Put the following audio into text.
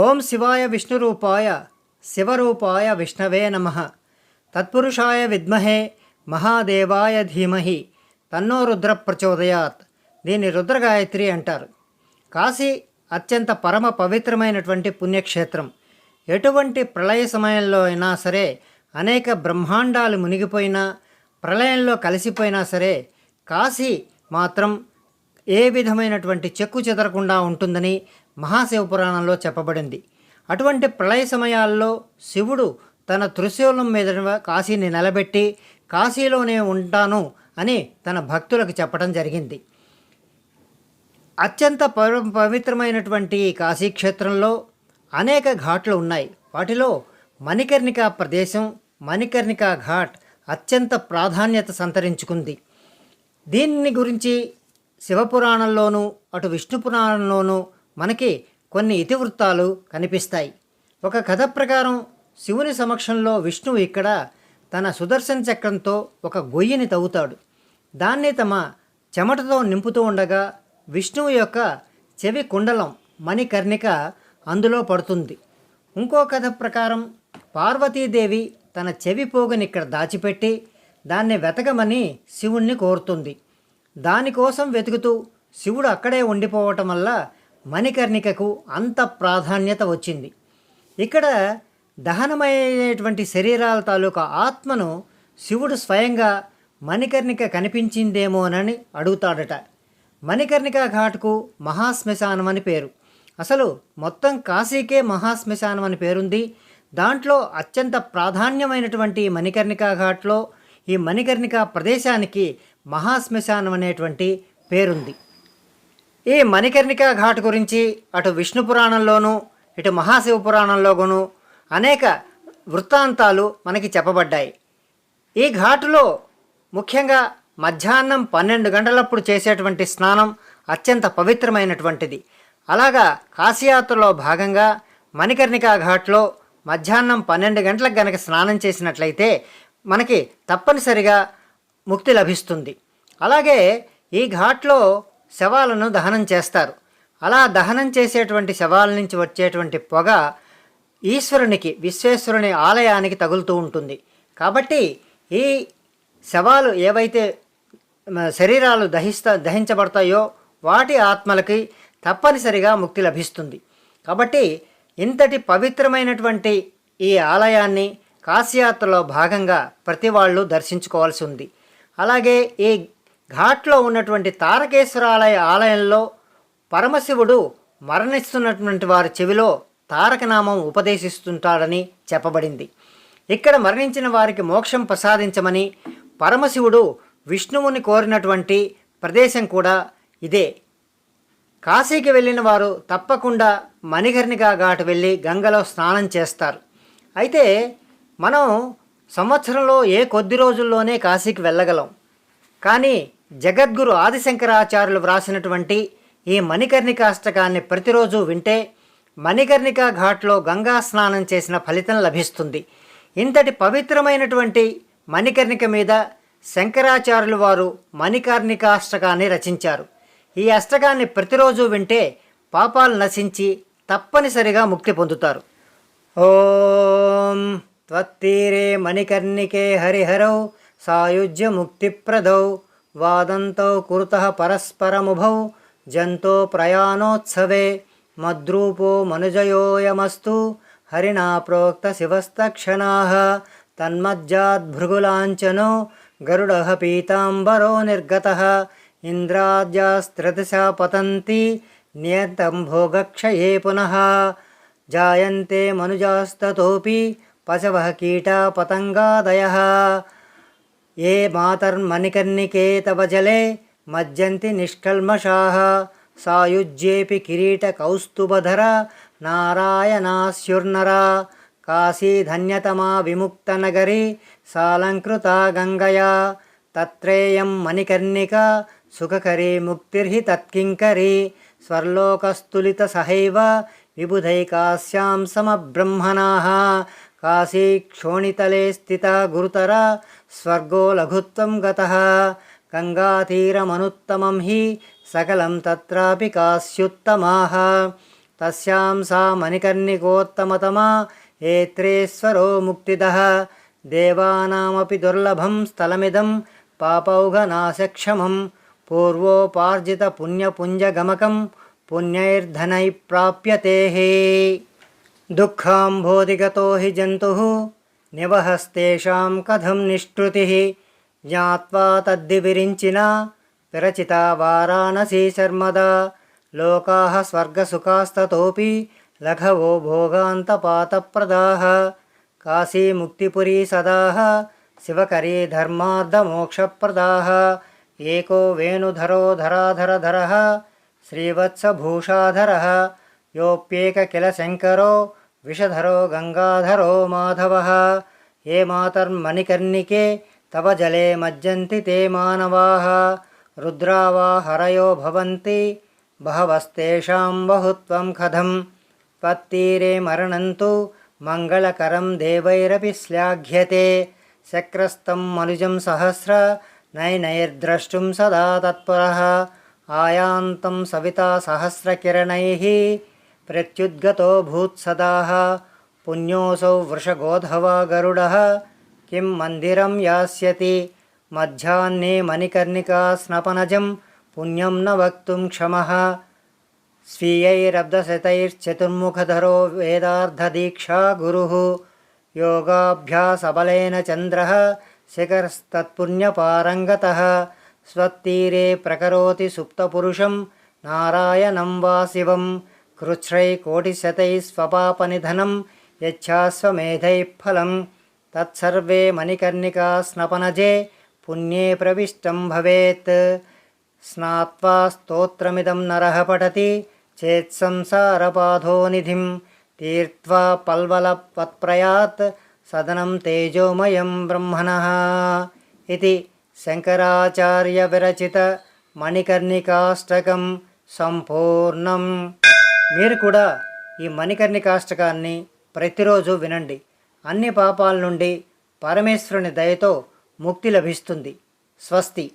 ఓం శివాయ విష్ణురూపాయ శివరూపాయ విష్ణవే నమ. తత్పురుషాయ విద్మహే మహాదేవాయ ధీమహి. తన్నో రుద్ర ప్రచోదయాత్. దీన్ని రుద్రగాయత్రి అంటారు. కాశీ అత్యంత పరమ పవిత్రమైనటువంటి పుణ్యక్షేత్రం. ఎటువంటి ప్రళయ సమయంలో అయినా సరే అనేక బ్రహ్మాండాలు మునిగిపోయినా ప్రళయంలో కలిసిపోయినా సరే కాశీ మాత్రం ఏ విధమైనటువంటి చెక్కు చెదరకుండా ఉంటుందని మహాశివ పురాణంలో చెప్పబడింది. అటువంటి ప్రళయ సమయాల్లో శివుడు తన త్రిశూలం మీద కాశీని నిలబెట్టి కాశీలోనే ఉంటాను అని తన భక్తులకు చెప్పడం జరిగింది. అత్యంత పవి పవిత్రమైనటువంటి కాశీక్షేత్రంలో అనేక ఘాట్లు ఉన్నాయి. వాటిలో మణికర్ణిక ప్రదేశం మణికర్ణిక ఘాట్ అత్యంత ప్రాధాన్యత సంతరించుకుంది. దీన్ని గురించి శివపురాణంలోనూ అటు విష్ణు పురాణంలోనూ మనకి కొన్ని ఇతివృత్తాలు కనిపిస్తాయి. ఒక కథ ప్రకారం శివుని సమక్షంలో విష్ణువు ఇక్కడ తన సుదర్శన చక్రంతో ఒక గొయ్యిని తవ్వుతాడు. దాన్ని తమ చెమటతో నింపుతూ ఉండగా విష్ణువు యొక్క చెవి కుండలం మణికర్ణిక అందులో పడుతుంది. ఇంకో కథ ప్రకారం పార్వతీదేవి తన చెవి పోగుని ఇక్కడ దాచిపెట్టి దాన్ని వెతకమని శివుణ్ణి కోరుతుంది. దానికోసం వెతుకుతూ శివుడు అక్కడే ఉండిపోవటం వల్ల మణికర్ణికకు అంత ప్రాధాన్యత వచ్చింది. ఇక్కడ దహనమయ్యేటువంటి శరీరాల తాలూకా ఆత్మను శివుడు స్వయంగా మణికర్ణిక కనిపించిందేమోనని అడుగుతాడట. మణికర్ణిక ఘాట్కు మహాశ్మశానం అని పేరు. అసలు మొత్తం కాశీకే మహాశ్మశానం అని పేరుంది. దాంట్లో అత్యంత ప్రాధాన్యమైనటువంటి మణికర్ణికా మణికర్ణిక ఘాట్లో ఈ మణికర్ణిక ప్రదేశానికి మహాశ్మశానం అనేటువంటి పేరుంది. ఈ మణికర్ణికా ఘాట్ గురించి అటు విష్ణు పురాణంలోనూ ఇటు మహాశివ పురాణంలోనూ అనేక వృత్తాంతాలు మనకి చెప్పబడ్డాయి. ఈ ఘాటులో ముఖ్యంగా మధ్యాహ్నం పన్నెండు గంటలప్పుడు చేసేటువంటి స్నానం అత్యంత పవిత్రమైనటువంటిది. అలాగా కాశీయాత్రలో భాగంగా మణికర్ణికా ఘాట్లో మధ్యాహ్నం పన్నెండు గంటలకు గనక స్నానం చేసినట్లయితే మనకి తప్పనిసరిగా ముక్తి లభిస్తుంది. అలాగే ఈ ఘాట్లో శవాలను దహనం చేస్తారు. అలా దహనం చేసేటువంటి శవాల నుంచి వచ్చేటువంటి పొగ ఈశ్వరునికి విశ్వేశ్వరుని ఆలయానికి తగులుతూ ఉంటుంది. కాబట్టి ఈ శవాలు ఏవైతే శరీరాలు దహిస్తా దహించబడతాయో వాటి ఆత్మలకి తప్పనిసరిగా ముక్తి లభిస్తుంది. కాబట్టి ఇంతటి పవిత్రమైనటువంటి ఈ ఆలయాన్ని కాశీయాత్రలో భాగంగా ప్రతి వాళ్ళు దర్శించుకోవాల్సి ఉంది. అలాగే ఈ ఘాట్లో ఉన్నటువంటి తారకేశ్వరాలయ ఆలయంలో పరమశివుడు మరణిస్తున్నటువంటి వారి చెవిలో తారకనామం ఉపదేశిస్తుంటాడని చెప్పబడింది. ఇక్కడ మరణించిన వారికి మోక్షం ప్రసాదించమని పరమశివుడు విష్ణువుని కోరినటువంటి ప్రదేశం కూడా ఇదే. కాశీకి వెళ్ళిన వారు తప్పకుండా మణికర్ణికా ఘాట్ వెళ్ళి గంగలో స్నానం చేస్తారు. అయితే మనం సంవత్సరంలో ఏ కొద్ది రోజుల్లోనే కాశీకి వెళ్ళగలం. కానీ జగద్గురు ఆదిశంకరాచార్యులు వ్రాసినటువంటి ఈ మణికర్ణికాష్టకాన్ని ప్రతిరోజు వింటే మణికర్ణిక ఘాట్లో గంగా స్నానం చేసిన ఫలితం లభిస్తుంది. ఇంతటి పవిత్రమైనటువంటి మణికర్ణిక మీద శంకరాచార్యులు వారు మణికర్ణికాష్టకాన్ని రచించారు. ఈ అష్టకాన్ని ప్రతిరోజు వింటే పాపాలు నశించి తప్పనిసరిగా ముక్తి పొందుతారు. ఓం త్వత్తీరే మణికర్ణికే హరిహరౌ సాయుజ్య ముక్తిప్రదౌ వాదంతౌ కురుతః పరస్పరముభౌ జంతో ప్రయాణోత్సవే మద్రూపో మనుజయోయమస్తు హరిణా ప్రోక్త శివస్తక్షణా తన్మజ్జాద్భృగులాంఛనో గరుడ పీతాంబరో నిర్గత ఇంద్రాద్యాస్త్రదిశా పతంతి నియతం భోగక్షయే పునః జాయంతే మనుజాస్తతోపి పశవ కీటా పతంగాదయ ఏ మాతర్మణికర్ణికే తవ జలే మజ్జంతి నిష్కల్మషాः. సాయుజ్యేపి కిరీటకౌస్తుభధర నారాయణాస్యుర్నరా. కాశీధన్యతమా విముక్తనగరీ సాలంకృతా గంగయా. తత్రేయం మణికర్ణిక సుఖకరీ ముక్తిర్హి తత్కింకరీ. స్వర్లోకస్తులిత సహైవ విబుధైకాస్యాం సమబ్రహ్మణాः. కాశీ క్షోణితలే స్థిత గురుతర స్వర్గో లఘుత్వం గత గంగాతీరమనుత్తమం హి సకలం తత్రాపి కాశ్యుత్తమాः తస్యాం సా మణికర్ణికోత్తమతమా ఏత్రేశ్వరో ముక్తిద దేవానామపి దుర్లభం స్థలమిదం పాపౌఘనాశక్షమం పూర్వోపార్జిత పుణ్యపుంజగమకం పుణ్యైర్ధనై ప్రాప్యతే दुःखाम्भोधिगतो हि जन्तुः निवहस्तेषां कथं निष्कृतिः ज्ञात्वा तद्दिविरिञ्चिना विरचिता वाराणसी शर्मदा लोकाः स्वर्गसुखास्ततोऽपि लघवो भोगान्तपातप्रदाः काशीमुक्तिपुरी सदाः शिवकरी धर्मार्धमोक्षप्रदाः एको वेणुधरो धराधरधरः श्रीवत्सभूषाधरः योऽप्येक किल शङ्करो విషధరో గంగాధరో మాధవ ఏ మాతర్మణికర్ణికే తవ జలే మజ్జంతి తే మానవా రుద్రావా హరయో భవంతి బహవస్తేషాం బహుత్వం కథం త్వత్తీరే మరణంతు మంగళకరం దేవైరపి శ్లాఘ్యతే శక్రస్తం మనుజం సహస్ర నయనైర్ద్రష్టుం సదా తత్పర ఆయాంతం సవితా సహస్రకిరణై प्रत्युद्गतो भूत्सदाः पुण्योऽसौ वृषगोधवा गरुडः किं मन्दिरं यास्यति मध्याह्ने मणिकर्णिका स्नपनजं पुण्यं न वक्तुं क्षमः स्वीयैरब्धशतैश्चतुर्मुखधरो वेदार्धदीक्षा गुरुः योगाभ्यासबलेन चन्द्रः शिखरस्तत्पुण्यपारङ्गतः स्वत्तीरे प्रकरोति सुप्तपुरुषं नारायणं वा शिवं कृच्छ्रैकोटिशतैः स्वपापनिधनं यच्छाश्वमेधैः फलं तत्सर्वे मणिकर्णिका स्नपनजे पुण्ये प्रविष्टं भवेत् स्नात्वा स्तोत्रमिदं नरः पठति चेत् संसारपाधो निधिं तीर्त्वा पल्वलवत्प्रयात् सदनं तेजोमयं ब्रह्मणः इति शङ्कराचार्यविरचितमणिकर्णिकाष्टकं सम्पूर्णम् మీరు కూడా ఈ మణికర్ణికాష్టకాన్ని ప్రతిరోజు వినండి. అన్ని పాపాల నుండి పరమేశ్వరుని దయతో ముక్తి లభిస్తుంది. స్వస్తి.